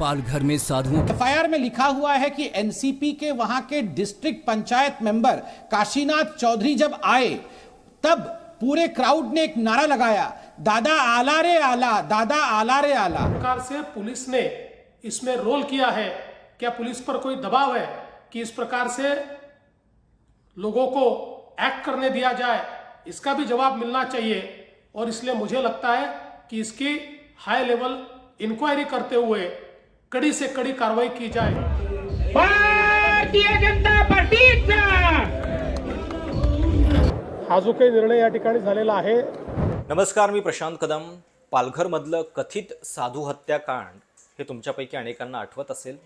पालघर में साधुओं एफआईआर में लिखा हुआ है कि एनसीपी के वहाँ के डिस्ट्रिक्ट पंचायत मेंबर काशीनाथ चौधरी जब आए तब पूरे क्राउड ने एक नारा लगाया दादा आला रे आला दादा आला रे आला। प्रकार से पुलिस ने इसमें रोल किया है। क्या पुलिस पर कोई दबाव है कि इस प्रकार से लोगों को एक्ट करने दिया जाए? इसका भी जवाब मिलना चाहिए और इसलिए मुझे लगता है कि इसकी हाई लेवल इंक्वायरी करते हुए कड़ी से कड़ी कार्रवाई की जाए। भारतीय जनता पार्टीचा हा जो काही निर्णय या ठिकाणी झालेला आहे नमस्कार मी प्रशांत कदम. पालघरमधलं कथित साधू हत्याकांड हे तुमच्यापैकी अनेकांना आठवत असेल.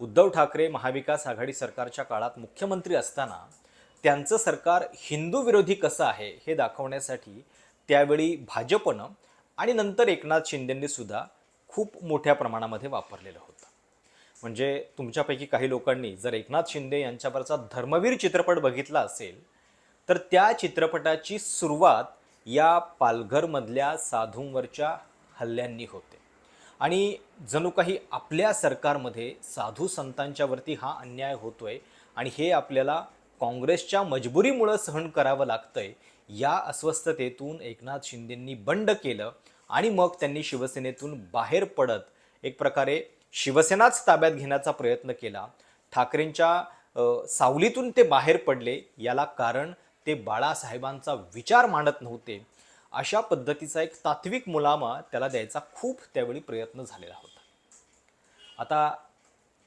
उद्धव ठाकरे महाविकास आघाडी सरकारच्या काळात मुख्यमंत्री असताना त्यांचं सरकार हिंदू विरोधी कसं आहे हे दाखवण्यासाठी त्यावेळी भाजपनं आणि नंतर एकनाथ शिंदेंनी सुद्धा खूप मोठ्या प्रमाणामध्ये वापरलेलं होतं. म्हणजे तुमच्यापैकी काही लोकांनी जर एकनाथ शिंदे यांच्यावरचा धर्मवीर चित्रपट बघितला असेल तर त्या चित्रपटाची सुरुवात या पालघरमधल्या साधूंवरच्या हल्ल्यांनी होते. आणि जणू काही आपल्या सरकारमध्ये साधू संतांच्यावरती हा अन्याय होतोय आणि हे आपल्याला काँग्रेसच्या मजबुरीमुळं सहन करावं लागतंय या अस्वस्थतेतून एकनाथ शिंदेंनी बंड केलं आणि मग त्यांनी शिवसेनेतून बाहेर पडत एक प्रकारे शिवसेनाच ताब्यात घेण्याचा प्रयत्न केला. ठाकरेंच्या सावलीतून ते बाहेर पडले. याला कारण ते बाळासाहेबांचा विचार मांडत नव्हते. अशा पद्धतीचा एक तात्विक मुलामा त्याला द्यायचा खूप त्यावेळी प्रयत्न झालेला होता. आता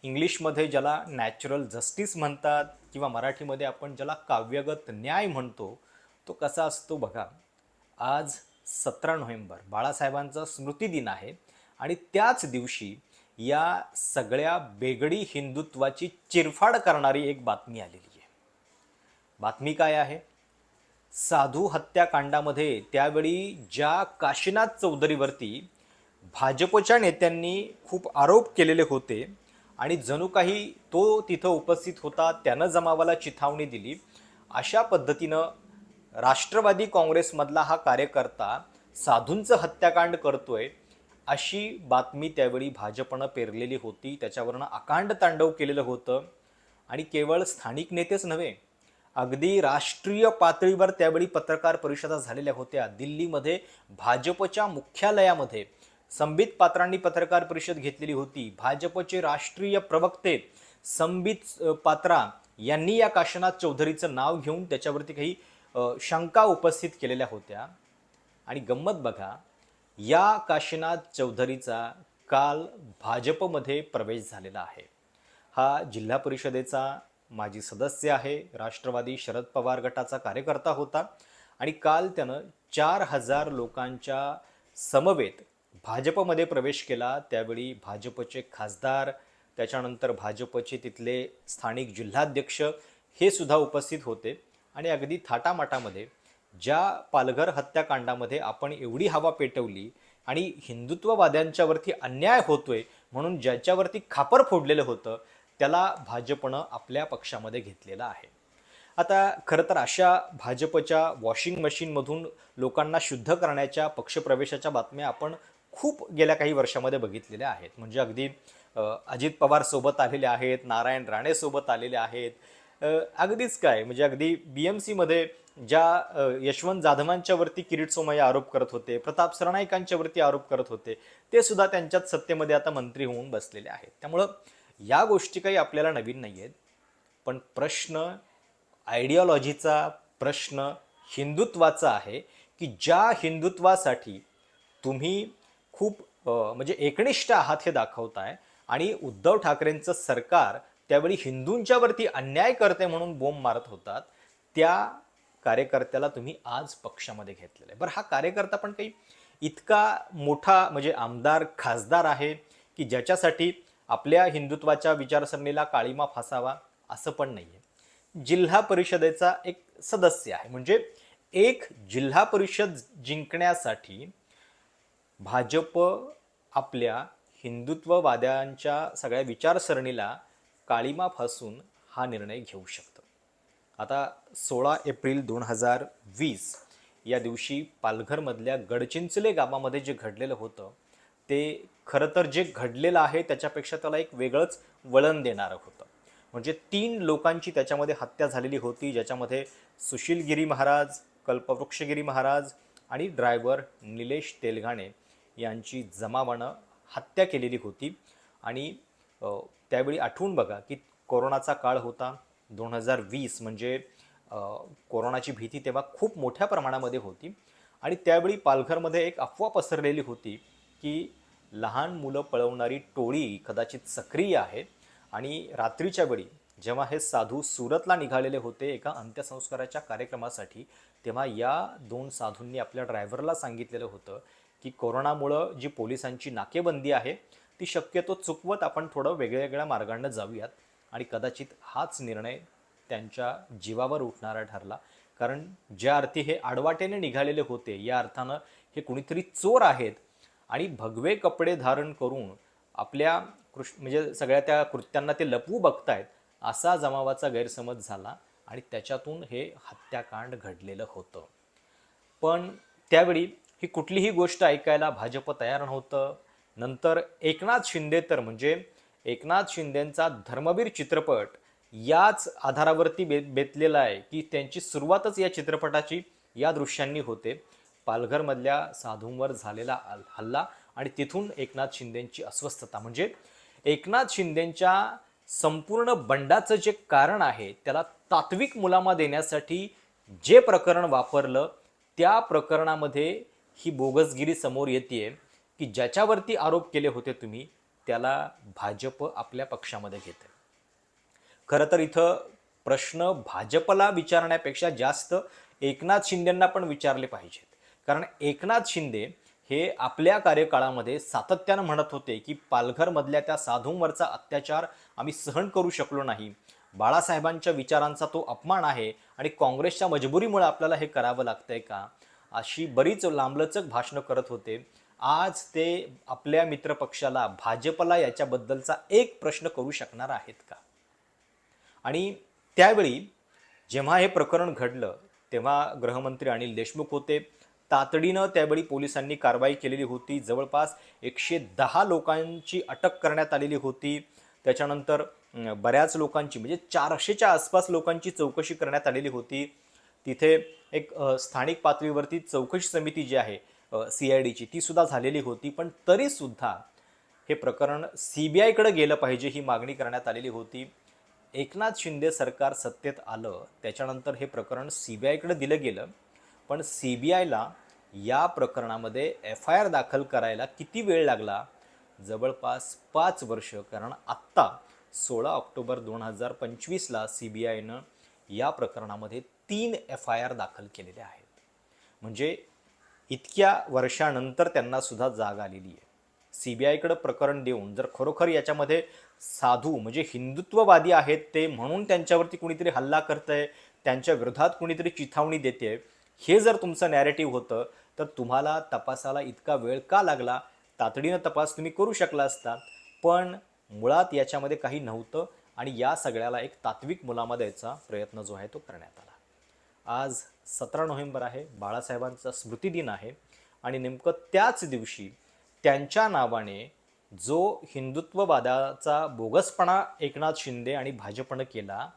इंग्लिशमध्ये ज्याला नॅचरल जस्टिस म्हणतात किंवा मराठीमध्ये आपण ज्याला काव्यगत न्याय म्हणतो तो कसा असतो बघा. आज सतरा नोव्हेंबर बाळासाहेबांचा स्मृतिदिन आहे आणि त्याच दिवशी या सगळ्या बेगडी हिंदुत्वाची चिरफाड करणारी एक बातमी आलेली आहे. बातमी काय आहे? साधू हत्याकांडामध्ये त्यावेळी ज्या काशीनाथ चौधरीवरती भाजपच्या नेत्यांनी खूप आरोप केलेले होते आणि जणू काही तो तिथं उपस्थित होता त्यानं जमावाला चिथावणी दिली अशा पद्धतीनं राष्ट्रवादी काँग्रेसमधला हा कार्यकर्ता साधूंचं हत्याकांड करतोय अशी बातमी त्यावेळी भाजपनं पेरलेली होती. त्याच्यावरनं अकांड तांडव केलेलं होतं. आणि केवळ स्थानिक नेतेच नव्हे अगदी राष्ट्रीय पातळीवर त्यावेळी पत्रकार परिषदा झालेल्या होत्या. दिल्लीमध्ये भाजपच्या मुख्यालयामध्ये संबित पात्रांनी पत्रकार परिषद घेतलेली होती. भाजपचे राष्ट्रीय प्रवक्ते संबित पात्रा यांनी या काशनाथ चौधरीचं नाव घेऊन त्याच्यावरती काही शंका उपस्थित केलेल्या होत्या. आणि गंमत बघा या काशीनाथ चौधरीचा काल भाजपमध्ये प्रवेश झालेला आहे. हा जिल्हा परिषदेचा माजी सदस्य आहे राष्ट्रवादी शरद पवार गटाचा कार्यकर्ता होता. आणि काल त्यानं चार हजार लोकांच्या समवेत भाजपमध्ये प्रवेश केला. त्यावेळी भाजपचे खासदार त्याच्यानंतर भाजपचे तिथले स्थानिक जिल्हाध्यक्ष हे सुद्धा उपस्थित होते. आणि अगदी थाटामाटामध्ये ज्या पालघर हत्याकांडामध्ये आपण एवढी हवा पेटवली आणि हिंदुत्ववाद्यांच्यावरती अन्याय होतोय म्हणून ज्याच्यावरती खापर फोडलेलं होतं त्याला भाजपनं आपल्या पक्षामध्ये घेतलेलं आहे. आता खरं तर अशा भाजपच्या वॉशिंग मशीनमधून लोकांना शुद्ध करण्याच्या पक्षप्रवेशाच्या बातम्या आपण खूप गेल्या काही वर्षामध्ये बघितलेल्या आहेत. म्हणजे अगदी अजित पवार सोबत आलेले आहेत नारायण राणे सोबत आलेले आहेत अगदीच काय म्हणजे अगदी बी एम सीमध्ये ज्या यशवंत जाधवांच्यावरती किरीट सोमय्या आरोप करत होते प्रताप सरनाईकांच्यावरती आरोप करत होते ते सुद्धा त्यांच्याच सत्तेमध्ये आता मंत्री होऊन बसलेले आहेत. त्यामुळं या गोष्टी काही आपल्याला नवीन नाही आहेत पण प्रश्न आयडिओलॉजीचा प्रश्न हिंदुत्वाचा आहे की ज्या हिंदुत्वासाठी तुम्ही खूप म्हणजे एकनिष्ठ आहात हे दाखवताय आणि उद्धव ठाकरेंचं सरकार त्यावेळी हिंदूंच्यावरती अन्याय करते म्हणून बोंब मारत होतात त्या कार्यकर्त्याला तुम्ही आज पक्षामध्ये घेतलेलं आहे. बरं हा कार्यकर्ता पण काही इतका मोठा म्हणजे आमदार खासदार आहे की ज्याच्यासाठी आपल्या हिंदुत्वाच्या विचारसरणीला काळीमा फासावा असं पण नाही आहे जिल्हा परिषदेचा एक सदस्य आहे. म्हणजे एक जिल्हा परिषद जिंकण्यासाठी भाजप आपल्या हिंदुत्ववाद्यांच्या सगळ्या विचारसरणीला काळीमा फासून हा निर्णय घेऊ शकतं. आता सोळा एप्रिल दोन हजार वीस या दिवशी पालघरमधल्या गडचिंचले गावामध्ये जे घडलेलं होतं ते खरं तर जे घडलेलं आहे त्याच्यापेक्षा त्याला एक वेगळंच वळण देणारं होतं. म्हणजे तीन लोकांची त्याच्यामध्ये हत्या झालेली होती ज्याच्यामध्ये सुशीलगिरी महाराज कल्पवृक्षगिरी महाराज आणि ड्रायव्हर निलेश तेलघाणे यांची जमावानं हत्या केलेली होती. आणि त्यावेळी आठवून बघा की कोरोनाचा काळ होता. दोन हजार वीस म्हणजे कोरोनाची भीती तेव्हा खूप मोठ्या प्रमाणामध्ये होती. आणि त्यावेळी पालघरमध्ये एक अफवा पसरलेली होती की लहान मुलं पळवणारी टोळी कदाचित सक्रिय आहे. आणि रात्रीच्या वेळी जेव्हा हे साधू सुरतला निघालेले होते एका अंत्यसंस्काराच्या कार्यक्रमासाठी तेव्हा या दोन साधूंनी आपल्या ड्रायव्हरला सांगितलेलं होतं की कोरोनामुळं जी पोलिसांची नाकेबंदी आहे ती शक्यतो चुकवत आपण थोडं वेगळ्या मार्गांना जाऊयात. आणि कदाचित हाच निर्णय त्यांच्या जीवावर उठणारा ठरला. कारण ज्या अर्थी हे आडवाटेने निघालेले होते या अर्थानं हे कुणीतरी चोर आहेत. आणि भगवे कपडे धारण करून आपल्या कृष म्हणजे सगळ्या त्या कृत्यांना ते लपवू बघतायत असा जमावाचा गैरसमज झाला आणि त्याच्यातून हे हत्याकांड घडलेलं होतं. पण त्यावेळी ही कुठलीही गोष्ट ऐकायला भाजप तयार नव्हतं. नंतर एकनाथ शिंदे तर म्हणजे एकनाथ शिंदेंचा धर्मवीर चित्रपट याच आधारावरती बे बेतलेला आहे की त्यांची सुरुवातच या चित्रपटाची या दृश्यांनी होते. पालघरमधल्या साधूंवर झालेला हल- हल्ला आणि तिथून एकनाथ शिंदेंची अस्वस्थता. म्हणजे एकनाथ शिंदेंच्या संपूर्ण बंडाचं जे कारण आहे त्याला तात्विक मुलामा देण्यासाठी जे प्रकरण वापरलं त्या प्रकरणामध्ये ही बोगसगिरी समोर येते की ज्याच्यावरती आरोप केले होते तुम्ही त्याला भाजप आपल्या पक्षामध्ये घेते खरं तर इथं प्रश्न भाजपला विचारण्यापेक्षा जास्त एकनाथ शिंदेंना पण विचारले पाहिजेत. कारण एकनाथ शिंदे हे आपल्या कार्यकाळामध्ये सातत्यानं म्हणत होते की पालघरमधल्या त्या साधूंवरचा अत्याचार आम्ही सहन करू शकलो नाही. बाळासाहेबांच्या विचारांचा तो अपमान आहे आणि काँग्रेसच्या मजबुरीमुळे आपल्याला हे करावं लागतंय का? अशी बरीच लांबलचक भाषणं करत होते. आज ते आपल्या मित्रपक्षाला भाजपला याच्याबद्दलचा एक प्रश्न करू शकणार आहेत का? आणि त्यावेळी जेव्हा हे प्रकरण घडलं तेव्हा गृहमंत्री अनिल देशमुख होते. तातडीनं त्यावेळी पोलिसांनी कारवाई केलेली होती. जवळपास एकशे दहा लोकांची अटक करण्यात आलेली होती. त्याच्यानंतर बऱ्याच लोकांची म्हणजे चारशेच्या आसपास लोकांची चौकशी करण्यात आलेली होती. तिथे एक स्थानिक पातळीवरती चौकशी समिती जी आहे सी आय डीची ती सुद्धा झालेली होती पण तरीसुद्धा हे प्रकरण सी बी आयकडे गेलं पाहिजे ही मागणी करण्यात आलेली होती. एकनाथ शिंदे सरकार सत्तेत आलं त्याच्यानंतर हे प्रकरण सी बी आयकडे दिलं गेलं. पण सी बी आयला या प्रकरणामध्ये एफ आय आर दाखल करायला किती वेळ लागला? जवळपास पाच वर्ष कारण आत्ता सोळा ऑक्टोबर दोन हजार पंचवीसला सी बी आयनं या प्रकरणामध्ये तीन एफ आय आर दाखल केलेले आहेत. म्हणजे इतक्या वर्षानंतर त्यांना सुद्धा जाग आलेली आहे. सी बी आयकडं प्रकरण देऊन जर खरोखर याच्यामध्ये साधू म्हणजे हिंदुत्ववादी आहेत ते म्हणून त्यांच्यावरती कुणीतरी हल्ला करतंय त्यांच्या विरोधात कुणीतरी चिथावणी देते हे जर तुमचं नॅरेटिव्ह होतं तर तुम्हाला तपासाला इतका वेळ का लागला? तातडीनं तपास तुम्ही करू शकला असता. पण मुळात याच्यामध्ये काही नव्हतं आणि या सगळ्याला एक तात्विक मुलामा द्यायचा प्रयत्न जो आहे तो करण्यात आला. आज सतरा नोव्हेंबर आहे बाळासाहेबांचा स्मृतिदिन आहे आणि नेमकं त्याच दिवशी त्यांच्या नावाने जो हिंदुत्ववादाचा बोगसपणा एकनाथ शिंदे आणि भाजपनं केला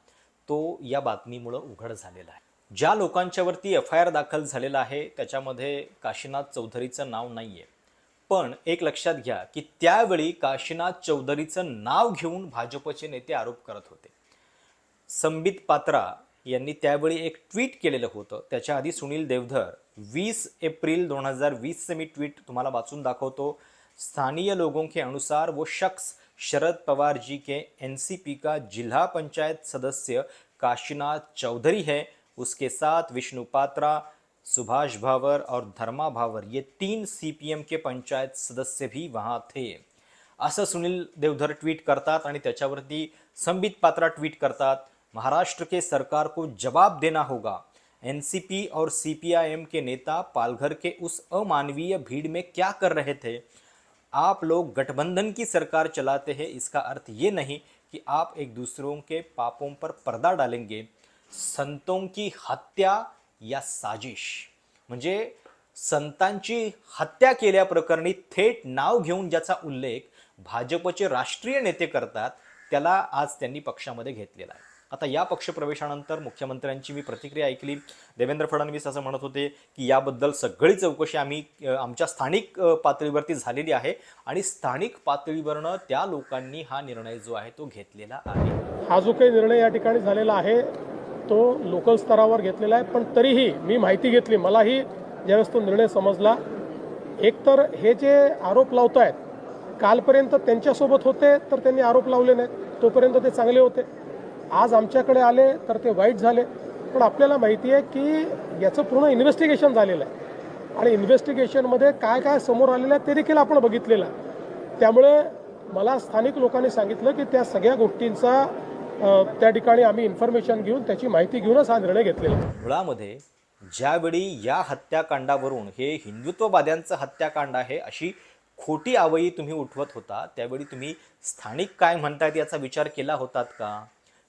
तो या बातमीमुळं उघड झालेला आहे. ज्या लोकांच्यावरती एफ आय आर दाखल झालेला आहे त्याच्यामध्ये काशीनाथ चौधरीचं नाव नाही आहे पण एक लक्षात घ्या की त्यावेळी काशीनाथ चौधरीचं नाव घेऊन भाजपचे नेते आरोप करत होते. संबित पात्रा यांनी त्यावेळी एक ट्विट केलेलं होतं. त्याच्या आधी सुनील देवधर वीस एप्रिल दोन हजार वीसचं मी ट्वीट तुम्हाला वाचून दाखवतो. स्थानीय लोगों के अनुसार वो शख्स शरद पवार जी के एनसीपी का जिला पंचायत सदस्य काशीनाथ चौधरी है. उसके साथ विष्णु पात्रा सुभाष भावर और धर्मा भावर ये तीन सीपीएम के पंचायत सदस्य भी वहाँ थे. असं सुनील देवधर ट्वीट करतात आणि त्याच्यावरती संबित पात्रा ट्वीट करतात. महाराष्ट्र के सरकार को जवाब देना होगा। एनसीपी और सीपीआईएम के नेता पालघर के उस अमानवीय भीड़ में क्या कर रहे थे? आप लोग गठबंधन की सरकार चलाते हैं, इसका अर्थ ये नहीं कि आप एक दूसरों के पापों पर पर्दा डालेंगे। संतों की हत्या या साजिश? म्हणजे संतांची हत्या केल्याप्रकरणी थेट नाव घेऊन ज्याचा उल्लेख भाजपचे राष्ट्रीय नेते करतात, त्याला आज त्यांनी पक्षामध्ये घेतलेला आहे. आता या पक्षप्रवेशानंतर मुख्यमंत्र्यांची मी प्रतिक्रिया ऐकली. देवेंद्र फडणवीस असं म्हणत होते की याबद्दल सगळी चौकशी आम्ही आमच्या स्थानिक पातळीवरती झालेली आहे आणि स्थानिक पातळीवरनं त्या लोकांनी हा निर्णय जो आहे तो घेतलेला आहे. हा जो काही निर्णय या ठिकाणी झालेला आहे तो लोकल स्तरावर घेतलेला आहे पण तरीही मी माहिती घेतली मलाही ज्यावेळेस तो निर्णय समजला. एकतर हे जे आरोप लावत आहेत कालपर्यंत त्यांच्यासोबत होते तर त्यांनी आरोप लावले नाहीत तोपर्यंत ते चांगले होते. आज आमच्याकडे आले तर ते वाईट झाले. पण आपल्याला माहिती आहे की याचं पूर्ण इन्व्हेस्टिगेशन झालेलं आहे. आणि इन्व्हेस्टिगेशनमध्ये काय काय समोर आलेलं आहे ते देखील आपण बघितलेलं आहे. त्यामुळे मला स्थानिक लोकांनी सांगितलं की त्या सगळ्या गोष्टींचा त्या ठिकाणी आम्ही इन्फॉर्मेशन घेऊन त्याची माहिती घेऊनच हा निर्णय घेतलेला मुळामध्ये ज्यावेळी या हत्याकांडावरून हे हिंदुत्ववाद्यांचं हत्याकांड आहे अशी खोटी आवई तुम्ही उठवत होता त्यावेळी तुम्ही स्थानिक काय म्हणतायत याचा विचार केला होतात का?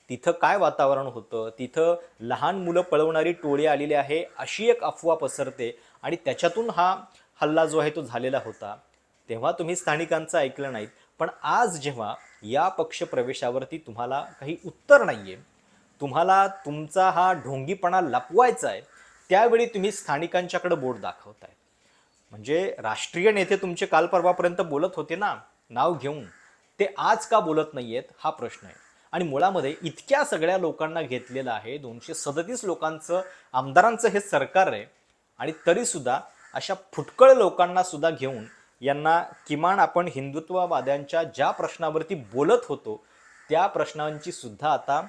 तिथं काय वातावरण होतं? तिथं लहान मुलं पळवणारी टोळी आलेली आहे अशी एक अफवा पसरते आणि त्याच्यातून हा हल्ला जो आहे तो झालेला होता. तेव्हा तुम्ही स्थानिकांचं ऐकलं नाहीत पण आज जेव्हा या पक्षप्रवेशावरती तुम्हाला काही उत्तर नाही आहे तुम्हाला तुमचा हा ढोंगीपणा लपवायचा आहे त्यावेळी तुम्ही स्थानिकांच्याकडे बोट दाखवताय. म्हणजे राष्ट्रीय नेते तुमचे काल परवापर्यंत बोलत होते ना नाव घेऊन ते आज का बोलत नाही आहेत हा प्रश्न आहे. आणि मुळामध्ये इतक्या सगळ्या लोकांना घेतलेलं आहे दोनशे सदतीस लोकांचं आमदारांचं हे सरकार आहे. आणि तरीसुद्धा अशा फुटकळ लोकांना सुद्धा घेऊन यांना किमान आपण हिंदुत्ववाद्यांच्या ज्या प्रश्नावरती बोलत होतो त्या प्रश्नांची सुद्धा आता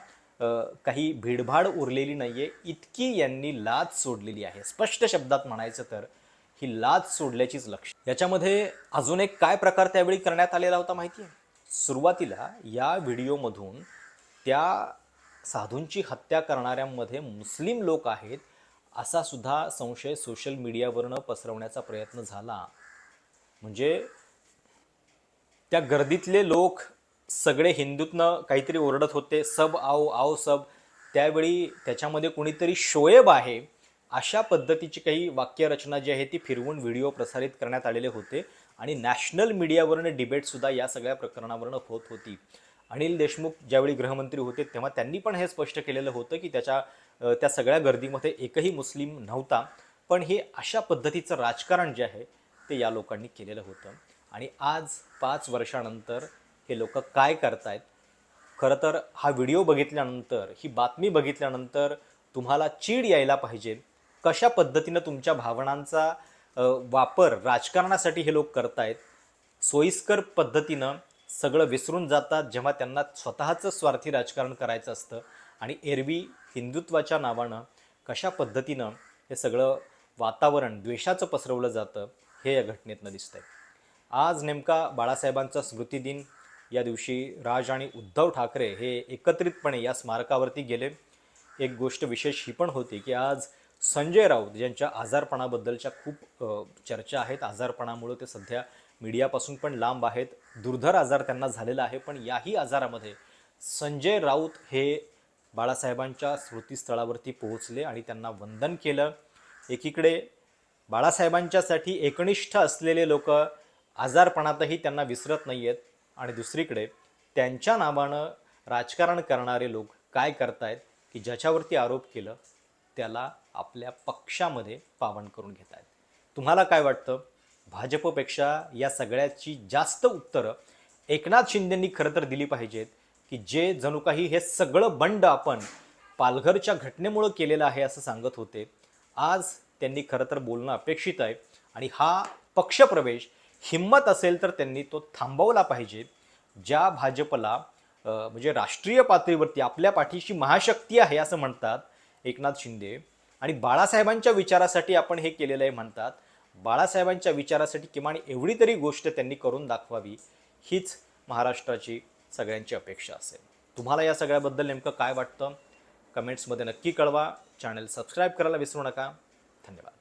काही भीडभाड उरलेली नाही आहे इतकी यांनी लाज सोडलेली आहे. स्पष्ट शब्दात म्हणायचं तर ही लाज सोडल्याचीच लक्ष. याच्यामध्ये अजून एक काय प्रकार त्यावेळी करण्यात आलेला होता माहिती आहे सुरुवातीला या व्हिडिओमधून त्या साधूंची हत्या करणाऱ्यांमध्ये मुस्लिम लोक आहेत असा सुद्धा संशय सोशल मीडियावरनं पसरवण्याचा प्रयत्न झाला. म्हणजे त्या गर्दीतले लोक सगळे हिंदूतनं काहीतरी ओरडत होते सब आओ आओ सब. त्यावेळी त्याच्यामध्ये कोणीतरी शोएब आहे अशा पद्धतीची काही वाक्यरचना जी आहे ती फिरवून व्हिडिओ प्रसारित करण्यात आलेले होते. आणि नॅशनल मीडियावरनं डिबेटसुद्धा या सगळ्या प्रकरणावरनं होत होती. अनिल देशमुख ज्यावेळी गृहमंत्री होते तेव्हा त्यांनी पण हे स्पष्ट केलेलं होतं की त्याच्या त्या सगळ्या गर्दीमध्ये एकही मुस्लिम नव्हता. पण हे अशा पद्धतीचं राजकारण जे आहे ते या लोकांनी केलेलं होतं. आणि आज पाच वर्षानंतर हे लोक काय करतायत? खरं तर हा व्हिडिओ बघितल्यानंतर ही बातमी बघितल्यानंतर तुम्हाला चीड यायला पाहिजे. कशा पद्धतीनं तुमच्या भावनांचा वापर राजकारणासाठी हे लोक करतायत. सोयीस्कर पद्धतीनं सगळं विसरून जातात जेव्हा त्यांना स्वतःचं स्वार्थी राजकारण करायचं असतं. आणि एरवी हिंदुत्वाच्या नावानं कशा पद्धतीनं हे सगळं वातावरण द्वेषाचं पसरवलं जातं हे या घटनेतनं दिसतंय. आज नेमका बाळासाहेबांचा स्मृतिदिन या दिवशी राज आणि उद्धव ठाकरे हे एकत्रितपणे या स्मारकावरती गेले. एक गोष्ट विशेष ही पण होती की आज संजय राऊत ज्यांच्या आजारपणाबद्दलच्या खूप चर्चा आहेत. आजारपणामुळे ते सध्या मीडियापासून पण लांब आहेत. दुर्धर आजार त्यांना झालेला आहे पण याही आजारामध्ये संजय राऊत हे बाळासाहेबांच्या स्मृतीस्थळावरती पोहोचले आणि त्यांना वंदन केलं. एकीकडे बाळासाहेबांच्यासाठी एकनिष्ठ असलेले लोक आजारपणातही त्यांना विसरत नाही आहेत आणि दुसरीकडे त्यांच्या नावानं राजकारण करणारे लोक काय करतायत की ज्याच्यावरती आरोप केलं त्याला आपल्या पक्षामध्ये पावन करून घेत आहेत. तुम्हाला काय वाटतं? भाजपपेक्षा या सगळ्याची जास्त उत्तरं एकनाथ शिंदेंनी खरं तर दिली पाहिजेत की जे जणू काही हे सगळं बंड आपण पालघरच्या घटनेमुळं केलेलं आहे असं सांगत होते. आज त्यांनी खरं तर बोलणं अपेक्षित आहे आणि हा पक्षप्रवेश हिंमत असेल तर त्यांनी तो थांबवला पाहिजे. ज्या भाजपला म्हणजे राष्ट्रीय पातळीवरती आपल्या पाठीशी महाशक्ती आहे असं म्हणतात एकनाथ शिंदे आणि बाळासाहेबांच्या विचारासाठी आपण हे केलेलं आहे म्हणतात. बाळासाहेबांच्या विचारासाठी किमान एवढी तरी गोष्ट त्यांनी करून दाखवावी हीच महाराष्ट्राची सगळ्यांची अपेक्षा असेल. तुम्हाला या सगळ्याबद्दल नेमकं काय वाटतं? कमेंट्समध्ये नक्की कळवा. चॅनल सबस्क्राईब करायला विसरू नका. धन्यवाद.